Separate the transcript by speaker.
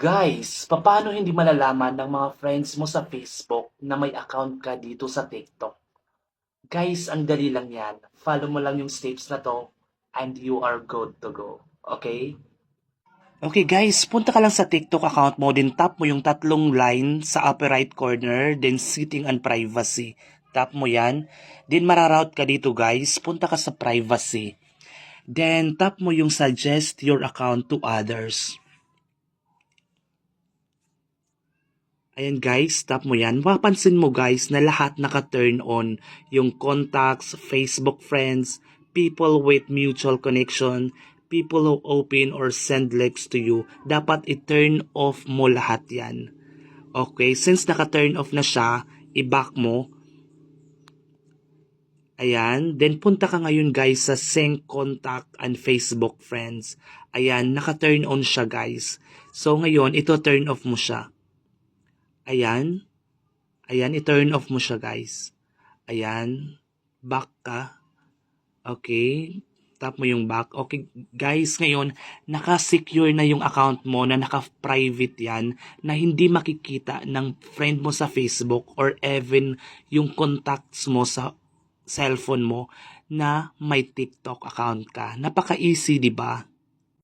Speaker 1: Guys, papaano hindi malalaman ng mga friends mo sa Facebook na may account ka dito sa TikTok? Guys, ang dali lang yan. Follow mo lang yung steps na to and you are good to go. Okay? Okay guys, punta ka lang sa TikTok account mo, then tap mo yung tatlong line sa upper right corner, then setting and privacy. Tap mo yan. Then mararoute ka dito guys, punta ka sa privacy. Then tap mo yung suggest your account to others. Ayan guys, tap mo yan. Mapapansin mo guys na lahat naka-turn on yung contacts, Facebook friends, people with mutual connection, people who open or send links to you. Dapat i-turn off mo lahat yan. Okay, since naka-turn off na siya, i-back mo. Ayan, then punta ka ngayon guys sa sync contact and Facebook friends. Ayan, naka-turn on siya guys. So ngayon, ito turn off mo siya. Ayan. Ayan, i-turn off mo siya, guys. Ayan. Back ka. Okay. Tap mo yung back. Okay, guys, ngayon, naka-secure na yung account mo na naka-private yan na hindi makikita ng friend mo sa Facebook or even yung contacts mo sa cellphone mo na may TikTok account ka. Napaka-easy, di ba?